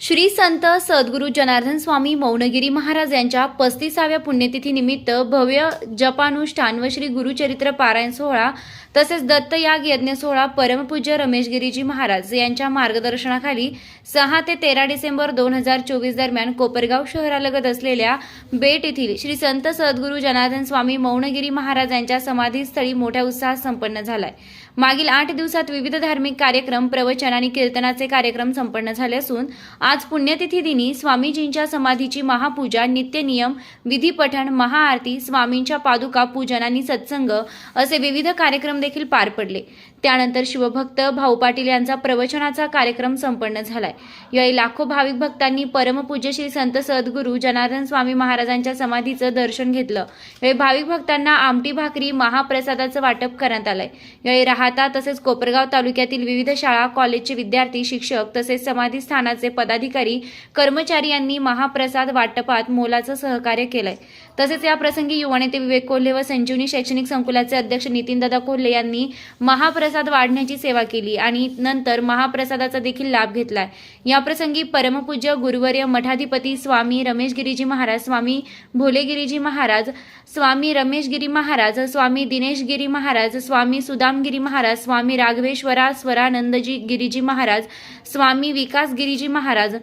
श्री संत सद्गुरू जनार्दन स्वामी मौनगिरी महाराज यांच्या पस्तीसाव्या पुण्यतिथीनिमित्त भव्य जपानुष्ठान व श्री गुरुचरित्र पारायण सोहळा तसेच दत्तयाग यज्ञ सोहळा परमपूज्य रमेशगिरीजी महाराज यांच्या मार्गदर्शनाखाली सहा ते तेरा डिसेंबर दोन हजार चोवीस दरम्यान कोपरगाव शहरालगत असलेल्या बेट येथील श्री संत सद्गुरू जनार्दन स्वामी मौनगिरी महाराज यांच्या समाधीस्थळी मोठ्या उत्साहात संपन्न झालाय. मागील आठ दिवसात विविध धार्मिक कार्यक्रम प्रवचन आणि कीर्तनाचे कार्यक्रम संपन्न झाले असून आज पुण्यतिथी दिनी स्वामीजींच्या समाधीची महापूजा नित्यनियम विधीपठण महाआरती स्वामींच्या पादुका पूजन आणि सत्संग असे विविध कार्यक्रम देखील पार पडले. त्यानंतर शिवभक्त भाऊ पाटील यांचा प्रवचनाचा कार्यक्रम संपन्न झालाय. यावेळी लाखो भाविक भक्तांनी परमपूज्य श्री संत सद्गुरू जनार्दन स्वामी महाराजांच्या समाधीचं दर्शन घेतलं. यावेळी भाविक भक्तांना आमटी भाकरी महाप्रसादाचं वाटप करण्यात आलंय. यावेळी राहता तसेच कोपरगाव तालुक्यातील विविध शाळा कॉलेजचे विद्यार्थी शिक्षक तसेच समाधी स्थानाचे पदाधिकारी कर्मचारी यांनी महाप्रसाद वाटपात मोलाचं सहकार्य केलंय. तसेच या प्रसंगी युवा नेते विवेक कोल्हे व संजीवनी शैक्षणिक संकुलाचे अध्यक्ष नितीनदादा कोल्हे यांनी महाप्रसाद वाढण्याची सेवा केली आणि नंतर महाप्रसादाचा देखील लाभ घेतलाय. या प्रसंगी परमपूज्य गुरुवर्य मठाधिपती स्वामी रमेश गिरीजी महाराज स्वामी भोलेगिरीजी महाराज स्वामी रमेशगिरी महाराज स्वामी दिनेशगिरी महाराज स्वामी सुदामगिरी महाराज स्वामी राघवेश्वरा स्वरानंदजी गिरीजी महाराज स्वामी विकास गिरीजी महाराज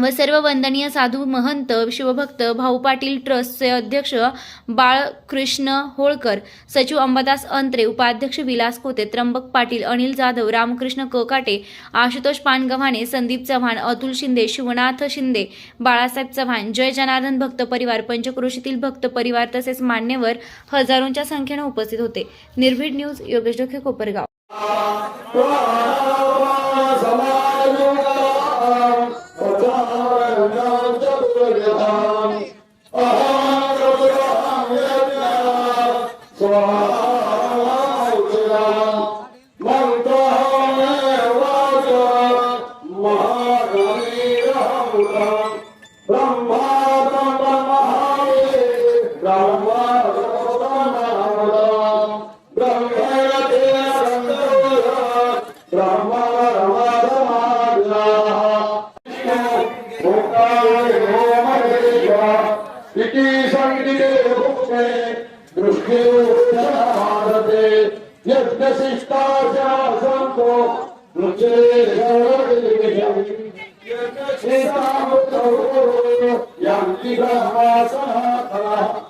व सर्व वंदनीय साधू महंत शिवभक्त भाऊ पाटील ट्रस्टचे अध्यक्ष बाळकृष्ण होळकर सचिव अंबादास अंत्रे उपाध्यक्ष विलास खोते त्र्यंबक पाटील अनिल जाधव रामकृष्ण कोकाटे आशुतोष पानगव्हाणे संदीप चव्हाण अतुल शिंदे शिवनाथ शिंदे बाळासाहेब चव्हाण जय जनार्दन भक्त परिवार पंचक्रोशीतील भक्त परिवार तसेच मान्यवर हजारोंच्या संख्येने उपस्थित होते. निर्भीड न्यूज योगेश डोखे कोपरगाव. भुक्ते दृष्टिमादते यज्ञशिष्टाशासन्तो यान्ति ब्रह्मासनातनः प्रसादे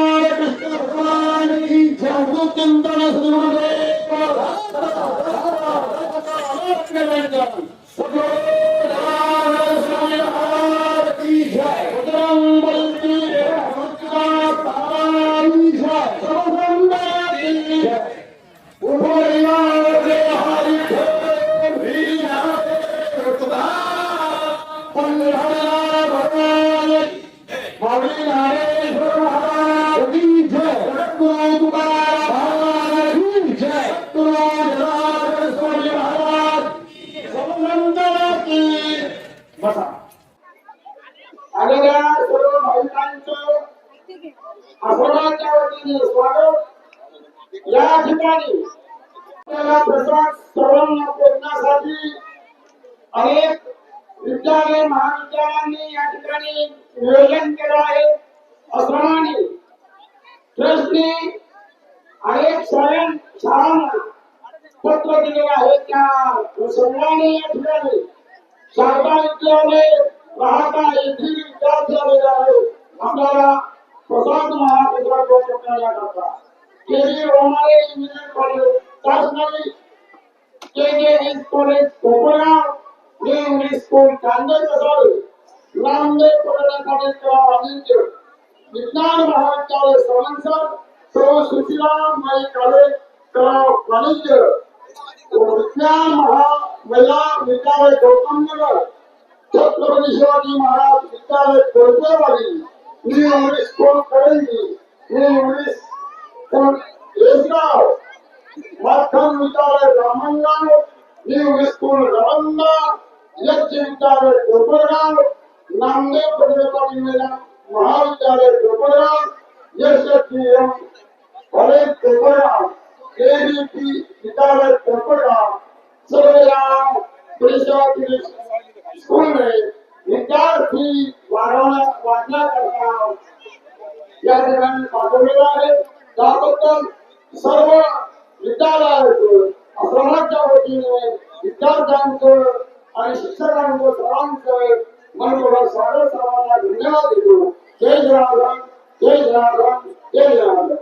आश्रमाच्या वतीने स्वागत. या ठिकाणी आपल्याला प्रसाद सर्वांना पोचण्यासाठी अनेक विद्यालय महाविद्यालयांनी या ठिकाणी नियोजन केलं आहे. आश्रमाने ट्रस्टने अनेक शाळां शाळांना पत्र दिलेलं आहे. त्या सर्वांनी या ठिकाणी शारदा विद्यालय राहता येथील विद्यार्थी आलेला आहे आपल्याला प्रशांत महाविद्यालय करण्याकरता के जी रोमारे इंजिनियर कॉलेज शासनाने K J S college Kopargaon. English school Kande college वाणिज्य विज्ञान महाविद्यालय सुशीला माई कॉलेज वाणिज्य विज्ञान महा महिला विद्यालय गौतम नगर छत्रपती शिवाजी महाराज विद्यालय Kolpewadi. New English school Karanji new English school Yesgaon Mathan विद्यालय रामंगाव न्यू इंग्लिश स्कूल रवंदा यक्ष विद्यालय कोपरगाव नामदेव पदवीपाटी महिला महाविद्यालय Kopargaon Yash M college Kopargaon KBP विद्यालय कोपरगाव सर्व या परिसरातील स्कूल में विद्यार्थी वाढवण्या वाढण्याकरता या ठिकाणी पाठवलेला आहे. त्याबद्दल सर्व विद्यालयाचं आश्रमाच्या वतीने विद्यार्थ्यांचं आणि शिक्षकांचं सर्वांचं मनपूर्वक स्वागत सर्वांना धन्यवाद देतो. जय जनार्दन जय जनार्दन.